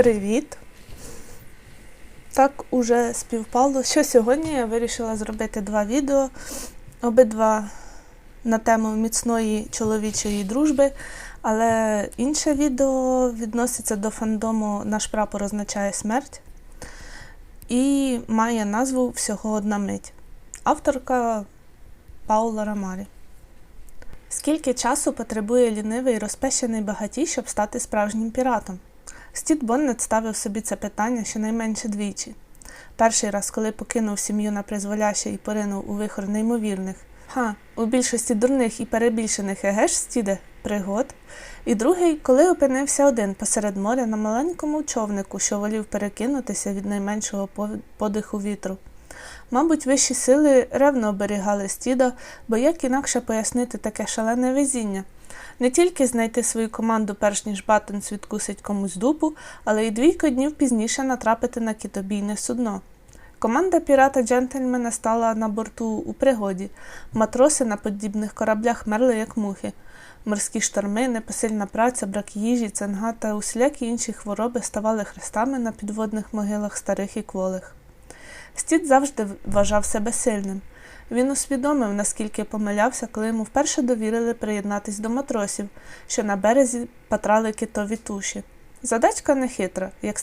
Привіт! Так уже співпало, що сьогодні я вирішила зробити два відео, обидва на тему міцної чоловічої дружби, але інше відео відноситься до фандому Наш прапор означає смерть і має назву Всього одна мить. Авторка Паула Рамарі. Скільки часу потребує лінивий розпещений багатій, щоб стати справжнім піратом? Стід Боннет ставив собі це питання щонайменше двічі. Перший раз, коли покинув сім'ю на призволяще і поринув у вихор неймовірних, ха, у більшості дурних і перебільшених егеш стіде пригод. І другий, коли опинився один посеред моря на маленькому човнику, що волів перекинутися від найменшого подиху вітру. Мабуть, вищі сили ревно оберігали стіда, бо як інакше пояснити таке шалене везіння. Не тільки знайти свою команду, перш ніж Баттенс відкусить комусь дупу, але й двійко днів пізніше натрапити на китобійне судно. Команда пірата Джентльмена стала на борту у пригоді. Матроси на подібних кораблях мерли, як мухи. Морські шторми, непосильна праця, брак їжі, цинга та усілякі інші хвороби ставали хрестами на підводних могилах старих і кволих. Стід завжди вважав себе сильним. Він усвідомив, наскільки помилявся, коли йому вперше довірили приєднатись до матросів, що на березі патрали китові туші. Задачка не хитра, як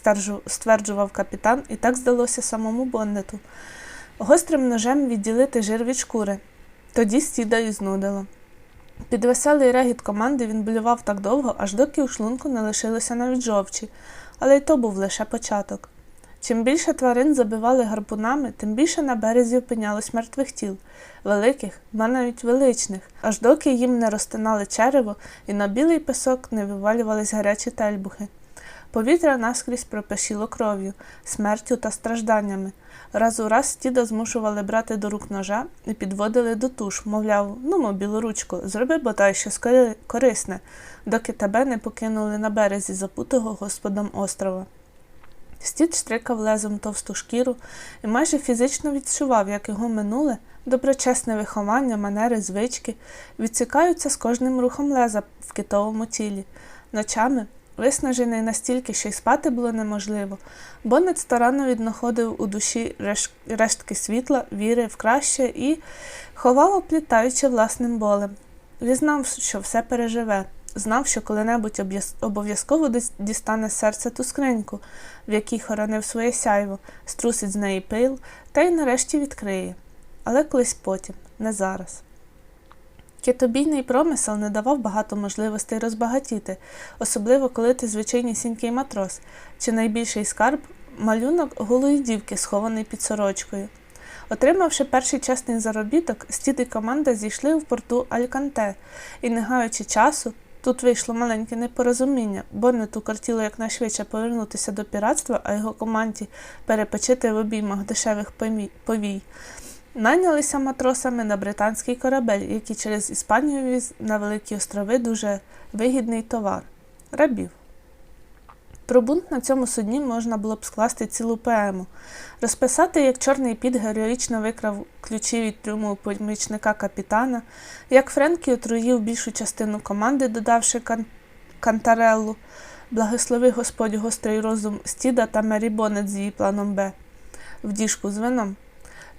стверджував капітан, і так здалося самому Боннету. Гострим ножем відділити жир від шкури. Тоді стіда і знудило. Під веселий регіт команди він болював так довго, аж доки у шлунку не лишилося навіть жовчі, але й то був лише початок. Чим більше тварин забивали гарпунами, тим більше на березі опинялось мертвих тіл, великих, ба навіть величних, аж доки їм не розтинали черево і на білий песок не вивалювались гарячі тельбухи. Повітря наскрізь пропешіло кров'ю, смертю та стражданнями. Раз у раз стіда змушували брати до рук ножа і підводили до туш, мовляв, ну мо, білоручко, зроби бодай щось корисне, доки тебе не покинули на березі запутого Господом острова. Стід штрикав лезом товсту шкіру і майже фізично відчував, як його минуле, доброчесне виховання, манери, звички відсікаються з кожним рухом леза в китовому тілі. Ночами, виснажений настільки, що й спати було неможливо, Боннет старанно віднаходив у душі рештки світла, віри в краще і ховав, оплітаючи власним болем. Він знав, що все переживе знав, що коли-небудь обов'язково дістане з серця ту скриньку, в якій хоронив своє сяйво, струсить з неї пил та й нарешті відкриє. Але колись потім, не зараз. Китобійний промисел не давав багато можливостей розбагатіти, особливо коли ти звичайнісінький матрос, чи найбільший скарб малюнок голої дівки, схований під сорочкою. Отримавши перший чесний заробіток, стіди команда зійшли в порту Альканте і, не гаючи часу, Тут вийшло маленьке непорозуміння, Боннету кортіло якнайшвидше повернутися до піратства, а його команді перепочити в обіймах дешевих повій. Найнялися матросами на британський корабель, який через Іспанію віз на Великі острови дуже вигідний товар рабів. Про бунт на цьому судні можна було б скласти цілу поему, розписати, як чорний піт героїчно викрав ключі від трюму помічника капітана, як Френкі отруїв більшу частину команди, додавши кан... Кантареллу, благослови Господь гострий розум Стіда та Мері Бонет з її планом Б, в діжку з вином.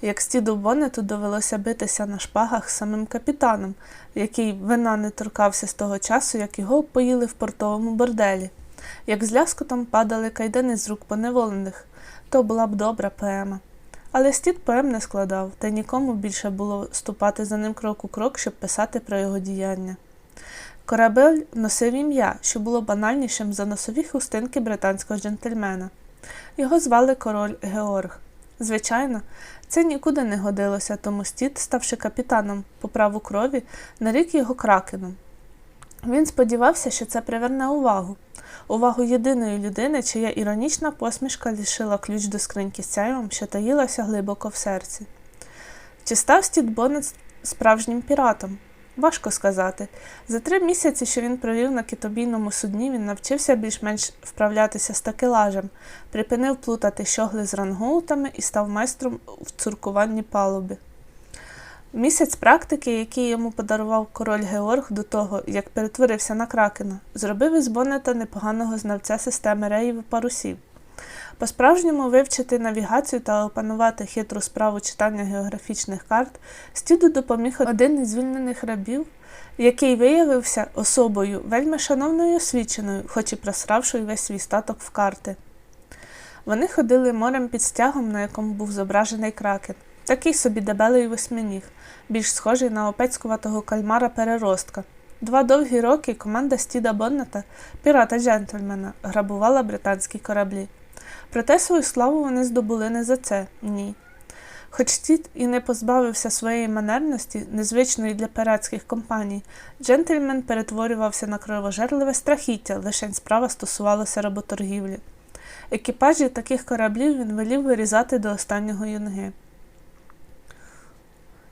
Як стіду Боннету довелося битися на шпагах самим капітаном, який вина не торкався з того часу, як його поїли в портовому борделі як з ляскотом падали кайдани з рук поневолених, то була б добра поема. Але стід поем не складав, та нікому більше було ступати за ним крок у крок, щоб писати про його діяння. Корабель носив ім'я, що було банальнішим за носові хустинки британського джентльмена. Його звали король Георг. Звичайно, це нікуди не годилося, тому стід, ставши капітаном по праву крові, нарік його кракеном. Він сподівався, що це приверне увагу увагу єдиної людини, чия іронічна посмішка лишила ключ до скриньки з сяйвом, що таїлася глибоко в серці. Чи став Стід Боннет справжнім піратом? Важко сказати. За три місяці, що він провів на китобійному судні, він навчився більш-менш вправлятися з такелажем, припинив плутати щогли з рангоутами і став майстром в цуркуванні палуби. Місяць практики, який йому подарував король Георг до того, як перетворився на кракена, зробив із Боннета непоганого знавця системи реїв парусів. По-справжньому вивчити навігацію та опанувати хитру справу читання географічних карт Стіду допоміг один із звільнених рабів, який виявився особою вельми шановною освіченою, хоч і просравши весь свій статок в карти. Вони ходили морем під стягом, на якому був зображений кракен, такий собі дебелий восьминіг, більш схожий на опецькуватого кальмара переростка. Два довгі роки команда Стіда Боннета, пірата джентльмена, грабувала британські кораблі. Проте свою славу вони здобули не за це, ні. Хоч Стід і не позбавився своєї манерності, незвичної для піратських компаній, джентльмен перетворювався на кровожерливе страхіття, лише справа стосувалася работоргівлі. Екіпажі таких кораблів він велів вирізати до останнього юнги.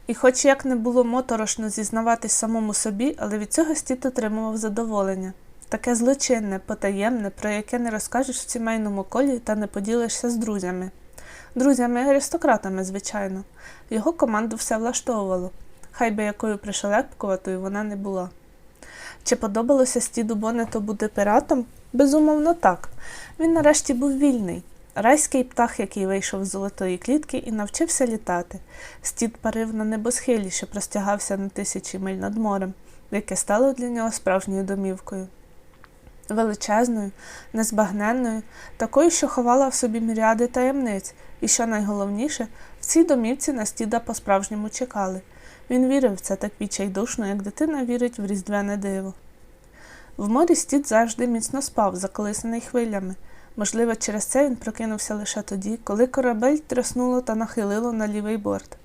І, хоч як не було моторошно зізнаватись самому собі, але від цього Стіт отримував задоволення. Таке злочинне, потаємне, про яке не розкажеш в сімейному колі та не поділишся з друзями. Друзями-аристократами, звичайно. Його команду все влаштовувало, хай би якою пришелепкуватою вона не була. Чи подобалося Стіду Бонету бути піратом? Безумовно, так. Він нарешті був вільний. Райський птах, який вийшов з золотої клітки і навчився літати. Стід парив на небосхилі, що простягався на тисячі миль над морем, яке стало для нього справжньою домівкою. Величезною, незбагненною, такою, що ховала в собі міріади таємниць, і, що найголовніше, в цій домівці на стіда по-справжньому чекали. Він вірив в це так відчайдушно, як дитина вірить в різдвяне диво. В морі стід завжди міцно спав, заколисаний хвилями. Можливо, через це він прокинувся лише тоді, коли корабель тряснуло та нахилило на лівий борт.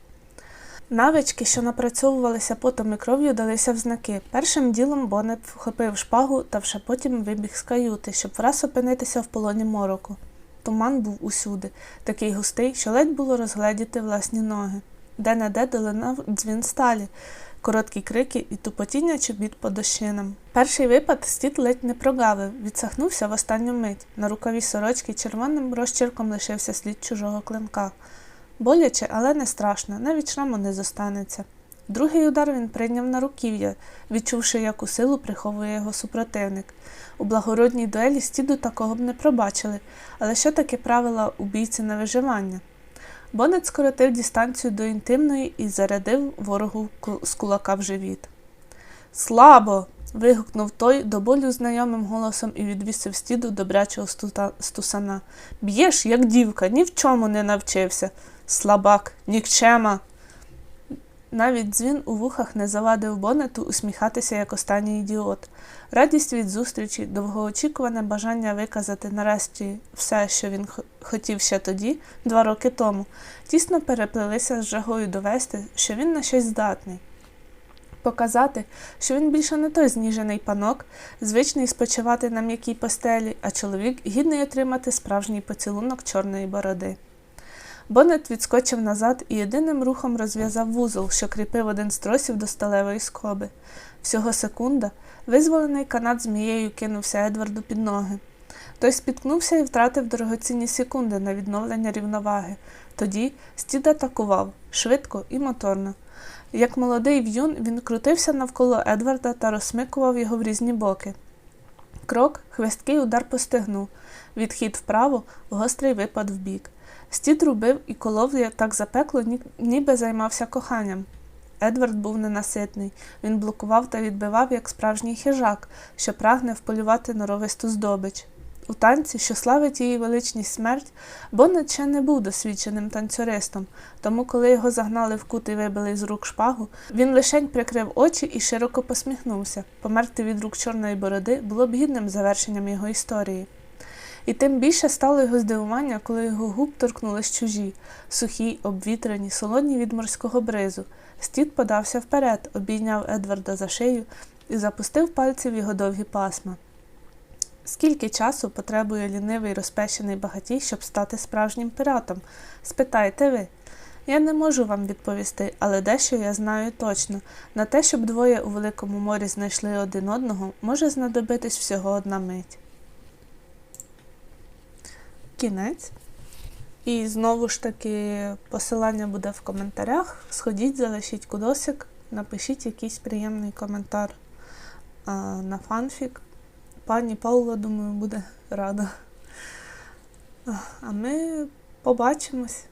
Навички, що напрацьовувалися потом і кров'ю, далися в знаки. Першим ділом Бонет вхопив шпагу та вже потім вибіг з каюти, щоб враз опинитися в полоні мороку. Туман був усюди, такий густий, що ледь було розгледіти власні ноги. Де не де долинав дзвін сталі, короткі крики і тупотіння чобіт по дощинам. Перший випад стіт ледь не прогавив, відсахнувся в останню мить. На рукаві сорочки червоним розчірком лишився слід чужого клинка. Боляче, але не страшно, навіть шраму не зостанеться. Другий удар він прийняв на руків'я, відчувши, яку силу приховує його супротивник. У благородній дуелі стіду такого б не пробачили, але що таке правила убійці на виживання? Бонет скоротив дистанцію до інтимної і зарядив ворогу з кулака в живіт. Слабо. вигукнув той до болю знайомим голосом і відвісив стіду добрячого стусана. Б'єш, як дівка, ні в чому не навчився. Слабак, нікчема. Навіть дзвін у вухах не завадив Бонету усміхатися як останній ідіот. Радість від зустрічі, довгоочікуване бажання виказати нарешті все, що він хотів ще тоді, два роки тому, тісно переплелися з жагою довести, що він на щось здатний. Показати, що він більше не той зніжений панок, звичний спочивати на м'якій постелі, а чоловік гідний отримати справжній поцілунок чорної бороди. Бонет відскочив назад і єдиним рухом розв'язав вузол, що кріпив один з тросів до сталевої скоби. Всього секунда визволений канат змією кинувся Едварду під ноги. Той спіткнувся і втратив дорогоцінні секунди на відновлення рівноваги. Тоді стід атакував швидко і моторно. Як молодий в'юн, він крутився навколо Едварда та розсмикував його в різні боки. Крок, хвесткий удар по відхід вправо, гострий випад вбік. Стід рубив і колов так запекло, ніби займався коханням. Едвард був ненаситний. Він блокував та відбивав, як справжній хижак, що прагне вполювати норовисту здобич. У танці, що славить її величність смерть, Боннет ще не був досвідченим танцюристом, тому, коли його загнали в кут і вибили з рук шпагу, він лишень прикрив очі і широко посміхнувся. Померти від рук чорної бороди було б гідним завершенням його історії. І тим більше стало його здивування, коли його губ торкнулись чужі, сухі, обвітрені, солодні від морського бризу. Стід подався вперед, обійняв Едварда за шию і запустив пальці в його довгі пасма. Скільки часу потребує лінивий розпещений багатій, щоб стати справжнім піратом? Спитайте ви. Я не можу вам відповісти, але дещо я знаю точно. На те, щоб двоє у Великому морі знайшли один одного, може знадобитись всього одна мить. Кінець. І знову ж таки посилання буде в коментарях. Сходіть, залишіть кудосик, напишіть якийсь приємний коментар а, на фанфік. Пані Паула, думаю, буде рада. А ми побачимось.